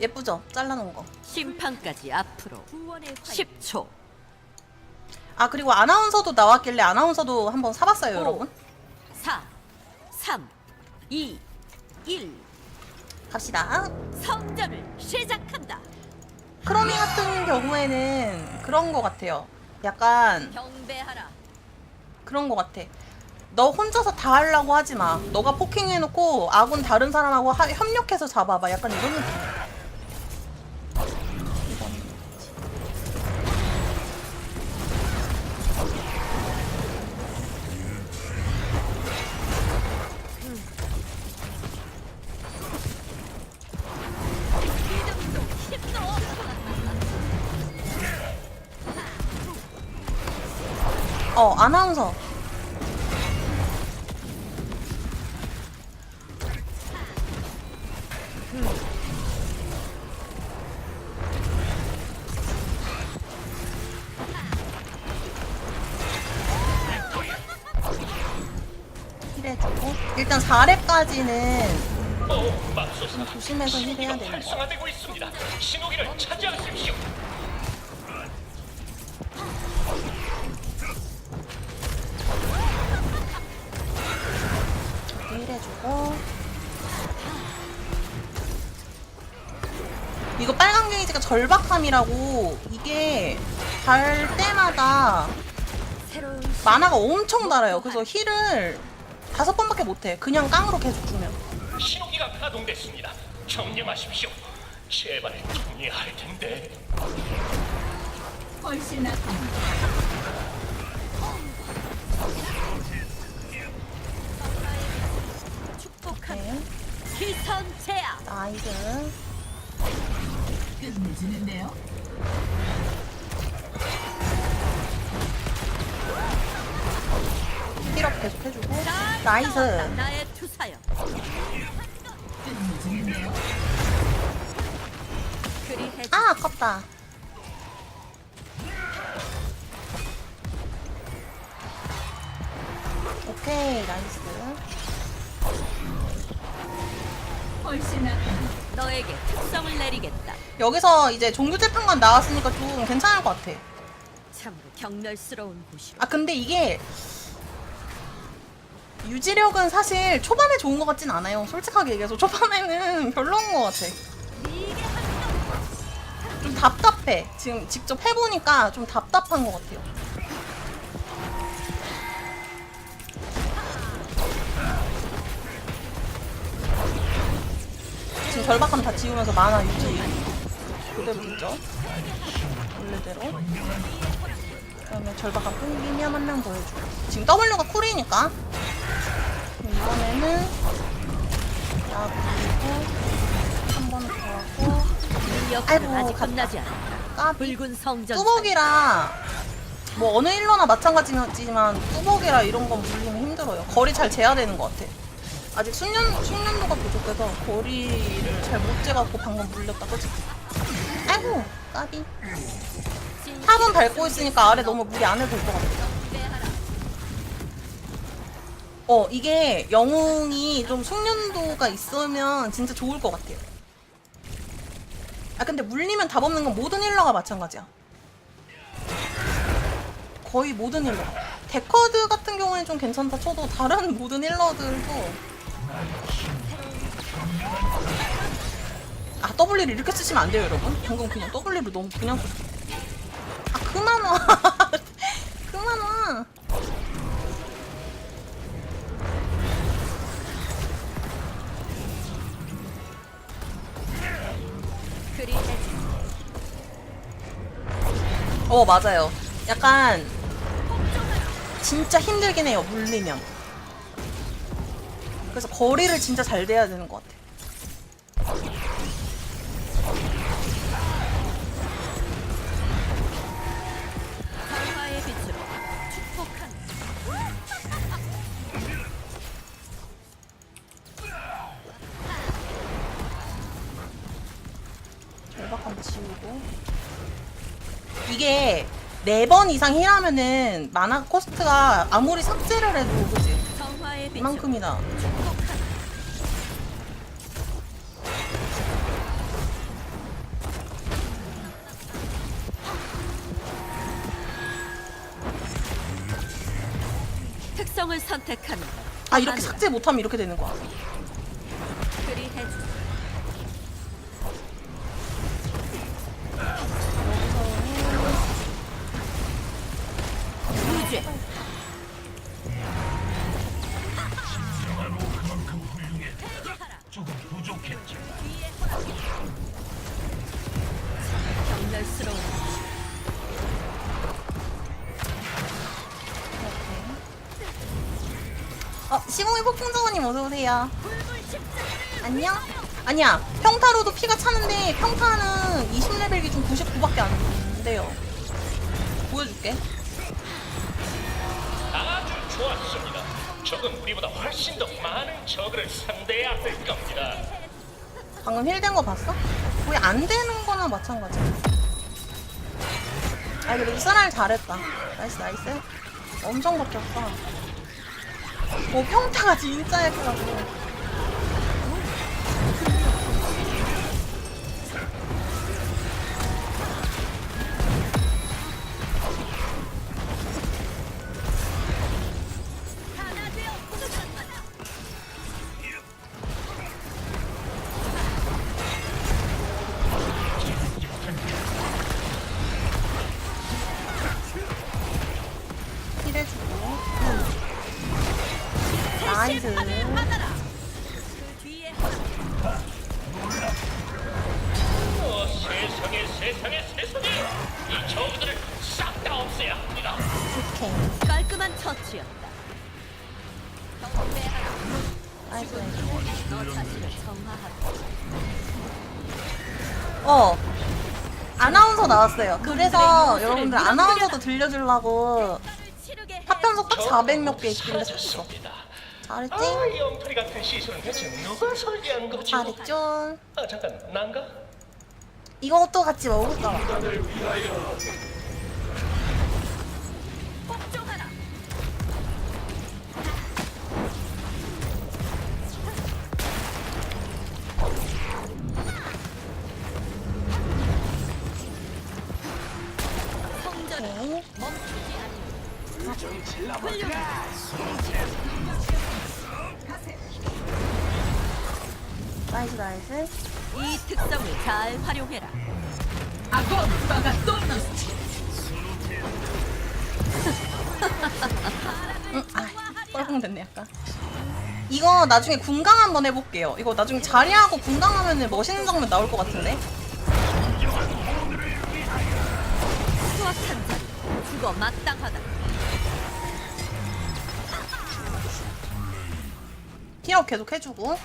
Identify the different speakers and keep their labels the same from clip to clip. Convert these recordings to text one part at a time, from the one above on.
Speaker 1: 예쁘죠? 잘라놓은 거.
Speaker 2: 심판까지 앞으로 10초.
Speaker 1: 아 그리고 아나운서도 나왔길래 아나운서도 한번 사봤어요,
Speaker 2: 오.
Speaker 1: 여러분.
Speaker 2: 4, 3, 2, 1.
Speaker 1: 갑시다.
Speaker 2: 성전을 시작한다.
Speaker 1: 크로미 같은 경우에는 그런 거 같아요. 약간
Speaker 2: 경배하라.
Speaker 1: 그런 거 같아. 너 혼자서 다 하려고 하지 마. 너가 포킹해놓고 아군 다른 사람하고 하- 협력해서 잡아봐. 약간 이런 느낌. 아나운서. 힐해주고 일단 4렙까지는
Speaker 3: 어, 맙소사.
Speaker 1: 조심해서 힐해야 거.
Speaker 3: 활성화되고 있습니다.
Speaker 1: 게이지가 절박함이라고 이게 달 때마다 만화가 엄청 달아요. 그래서 힐을 다섯 번밖에 못해. 그냥 깡으로 계속 주면.
Speaker 3: 신호기가 가동됐습니다. 정리하십시오. 제발 정리할 텐데.
Speaker 2: 축복한
Speaker 1: 네.
Speaker 2: 기선 제압.
Speaker 1: 나이스. 힐업 계속 해주고. 나이스.
Speaker 2: 나의 투사여. 그리해
Speaker 1: 아, 아깝다. 오케이, 나이스.
Speaker 2: 너에게 특성을 내리겠다.
Speaker 1: 여기서 이제 종교 재판관 나왔으니까 좀 괜찮을 것 같아.
Speaker 2: 참으로 경멸스러운 곳이로.
Speaker 1: 아, 근데 이게 유지력은 사실 초반에 좋은 것 같진 않아요. 솔직하게 얘기해서 초반에는 별로인 것 같아. 좀 답답해. 지금 직접 해보니까 좀 답답한 것 같아요. 지금 절박함 다 지우면서 만화 유지 그대로 있죠. 원래대로. 그러면 절박함 끊기면 한명더 해줘. 지금 W가 쿨이니까. 이번에는 나 그리고 한 번 더 하고 아이고,
Speaker 2: 아직
Speaker 1: 갔다.
Speaker 2: 끝나지.
Speaker 1: 까비.
Speaker 2: 붉은 성전.
Speaker 1: 뚜벅이라 뭐 어느 일러나 마찬가지지만 뚜벅이라 이런 건 물리면 힘들어요. 거리 잘 재야 되는 것 같아. 아직 숙련 숙련도가 부족해서 거리를 잘 못 재갖고 방금 물렸다, 그치? 아이고, 까비. 탑은 밟고 있으니까 아래 너무 무리 안 해도 될 것 같아. 어, 이게 영웅이 좀 숙련도가 있으면 진짜 좋을 것 같아요. 아, 근데 물리면 답 없는 건 모든 힐러가 마찬가지야. 거의 모든 힐러. 데커드 같은 경우에는 좀 괜찮다 쳐도 다른 모든 힐러들도 아 W를 이렇게 쓰시면 안 돼요 여러분. 방금 그냥 W를 너무 그냥 아 그만 와 그만 와 어 맞아요. 약간 진짜 힘들긴 해요 물리면 그래서 거리를 진짜 잘 돼야 되는 것 같아.
Speaker 2: 성화의 빛으로 축복한
Speaker 1: 절박함 지우고. 이게 네 번 이상 힐하면은 만화 코스트가 아무리 삭제를 해도 그지? 이만큼이나
Speaker 2: 특성을 선택하는
Speaker 1: 아 이렇게 삭제 못하면 이렇게 되는 거야 시공의 폭풍정원님 어서오세요 안녕? 아니야 평타로도 피가 차는데 평타는 20레벨 기준 99밖에 안 돼요 보여줄게
Speaker 3: 아주 좋았습니다. 적은 우리보다 훨씬 더 많은 적을 상대해야 할 겁니다.
Speaker 1: 방금 힐 된 거 봤어? 거의 안 되는 거나 마찬가지야. 아, 그래도 쓰라를 잘했다. 나이스, 나이스. 엄청 버텼다. 어, 평타가 진짜 약해가
Speaker 3: 세상에 세상에 이 적들을 싹 다 없애야 합니다.
Speaker 1: 오케이.
Speaker 2: 깔끔한 처치였다. 너 자신을.
Speaker 1: 어. 아나운서 나왔어요. 그래서 여러분들 아나운서도 들려주려고
Speaker 2: 치르게 해.
Speaker 1: 파편속 딱400몇 개 있길래 했어.
Speaker 3: 사라졌습니다.
Speaker 1: 잘했지?
Speaker 3: 아, 이 엉터리 같은 시술은 대체 누가 설계한 거지?
Speaker 1: 잘했죠?
Speaker 3: 아, 잠깐, 난가?
Speaker 1: 이것도 같이 먹을까 나이스, 나이스.
Speaker 2: 이 특성을 잘 활용해라.
Speaker 1: 응, 아, 뻘궁 됐네, 약간. 이거 나중에 군강 한번 해볼게요. 이거 나중에 자리하고 군강 하면 멋있는 장면 나올 것 같은데?
Speaker 2: 수확한 자리 죽어 마땅하다.
Speaker 1: 힐업 계속 해주고.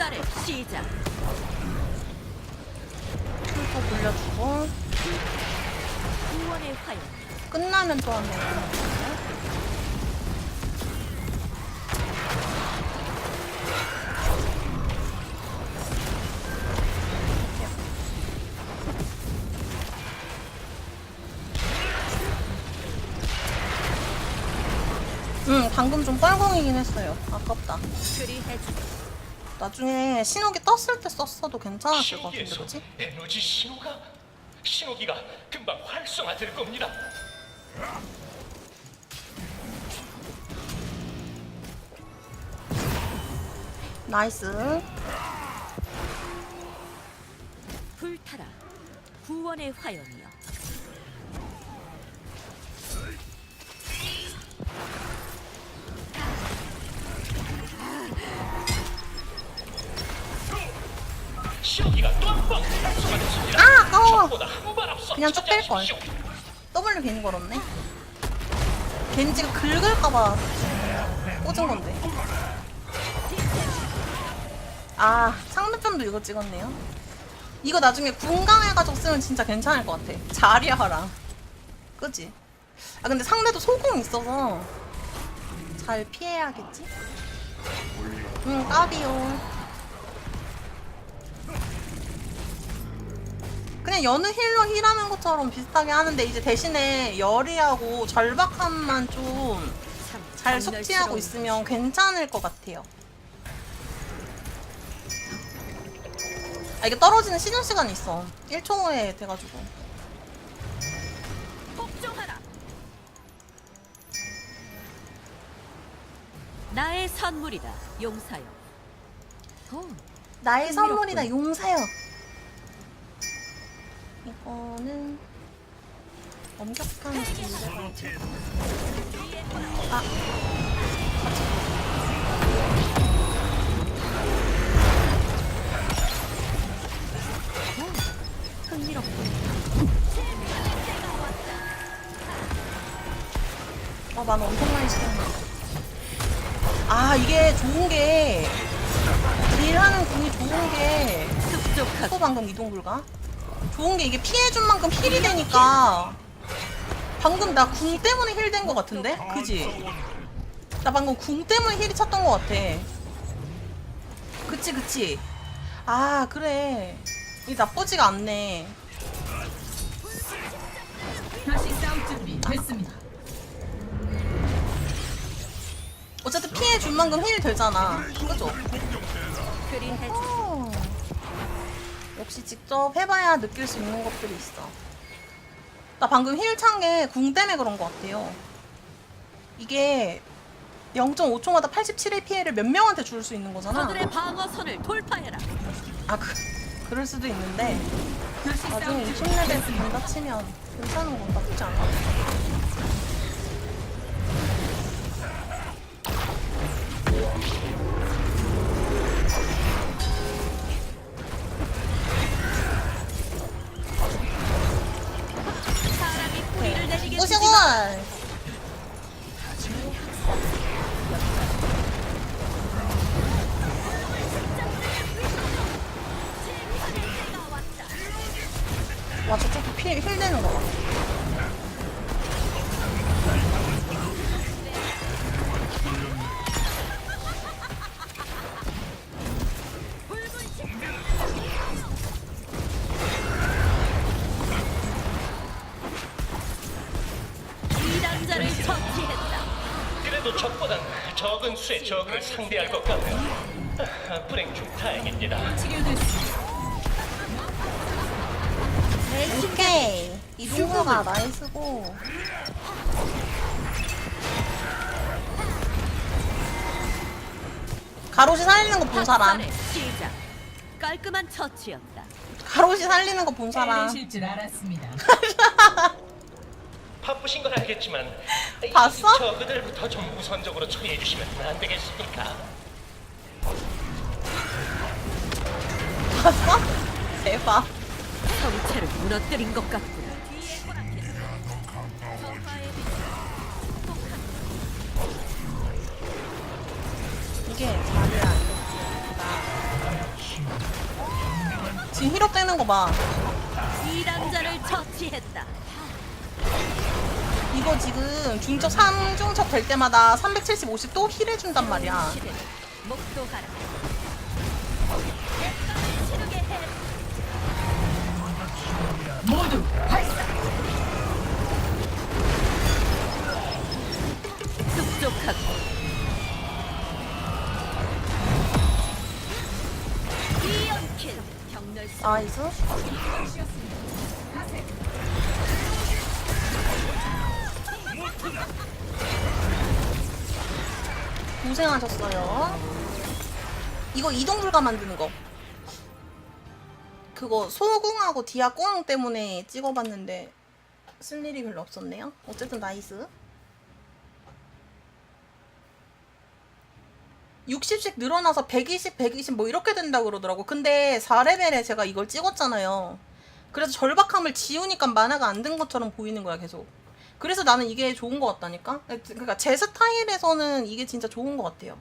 Speaker 2: 학살의 시작.
Speaker 1: 또 돌려주고.
Speaker 2: 구원의 화염.
Speaker 1: 끝나면 또 한번. 응, 방금 좀 뻘궁이긴 했어요. 아깝다.
Speaker 2: 그리 해주.
Speaker 1: 나중에 신호기 떴을 때 썼어도 괜찮았을 것 같은데,
Speaker 3: 신기에서
Speaker 1: 그치?
Speaker 3: 에너지 신호가 신호기가 금방 활성화될 겁니다.
Speaker 1: 나이스.
Speaker 2: 불타라. 구원의 화염이여.
Speaker 1: 아, 아까워. 그냥 쭉 뺄 걸.
Speaker 3: 차지하십시오.
Speaker 1: W 괜히 걸었네. 겐지가 긁을까봐 꽂은 건데. 아, 상대편도 이거 찍었네요. 이거 나중에 군강해가지고 쓰면 진짜 괜찮을 것 같아. 자리하랑. 그지? 아, 근데 상대도 소공 있어서 잘 피해야겠지? 응, 까비요. 그냥 여느 힐러 힐하는 것처럼 비슷하게 하는데 이제 대신에 열이하고 절박함만
Speaker 2: 좀잘참
Speaker 1: 숙지하고 있으면 괜찮을 것 같아요. 아 이게 떨어지는 시즌 시간이 있어. 1초에 돼가지고.
Speaker 2: 복종하라. 나의 선물이다. 용사여. 오,
Speaker 1: 나의
Speaker 2: 흥미롭군.
Speaker 1: 선물이다 용사여 이 거는 엄격한 기회가 아
Speaker 2: 흥미롭군.
Speaker 1: 어, 만 엄청 많이 시켰네. 아, 이게 좋은 게, 딜하는 궁이 좋은 게, 또 방금 이동 불가? 좋은 게 이게 피해준 만큼 힐이 되니까, 방금 나 궁 때문에 힐 된 것 같은데? 그지? 나 방금 궁 때문에 힐이 찼던 것 같아. 그치, 그치? 아, 그래. 이 나쁘지가 않네.
Speaker 4: 다시 싸울 준비 됐습니다.
Speaker 1: 어쨌든 피해준 만큼 힐 되잖아. 그죠?
Speaker 2: 그리해주.
Speaker 1: 어. 역시 직접 해봐야 느낄 수 있는 것들이 있어. 나 방금 힐 찬 게 궁 때문에 그런 것 같아요. 이게 0.5초마다 87의 피해를 몇 명한테 줄 수 있는 거잖아.
Speaker 2: 저들의 방어선을 돌파해라.
Speaker 1: 아, 그, 그럴 수도 있는데
Speaker 4: 다시
Speaker 1: 나중에
Speaker 4: 싸울 준비
Speaker 1: 20레벨 된다 치면 괜찮은 건 나쁘지 않아.
Speaker 3: 적은 수의 적을 상대할 것 같네요. 아, 불행 중 다행입니다.
Speaker 1: 오케이. 이동호가 나이스고. 가로시 살리는 거 본 사람.
Speaker 2: 학살의 시작. 깔끔한 처치였다.
Speaker 1: 가로시 살리는 거 본 사람.
Speaker 4: 해내실 줄 알았습니다.
Speaker 3: 바쁘신 건 알겠지만 이
Speaker 1: 봤어?
Speaker 3: 저 그들부터 좀 우선적으로 처리해 주시면 안 되겠습니까?
Speaker 1: 봤어? 대박.
Speaker 2: 성체를 무너뜨린 것 같구나.
Speaker 1: 이게 자리야. 지금 힐업 되는 거 봐.
Speaker 2: 이 남자를 처치했다.
Speaker 1: 이거 지금 중적 3중적 될 때마다 370, 50 또 힐해준단 말이야.
Speaker 4: 모두 발사.
Speaker 2: 이연킬
Speaker 1: 나이스. 고생하셨어요. 이거 이동 불가 만드는 거. 그거 소궁하고 디아 꽁 때문에 찍어봤는데 쓸 일이 별로 없었네요. 어쨌든 나이스. 60씩 늘어나서 120, 120 뭐 이렇게 된다 그러더라고. 근데 4레벨에 제가 이걸 찍었잖아요. 그래서 절박함을 지우니까 만화가 안든 것처럼 보이는 거야, 계속. 그래서 나는 이게 좋은 것 같다니까? 그러니까 제 스타일에서는 이게 진짜 좋은 것 같아요.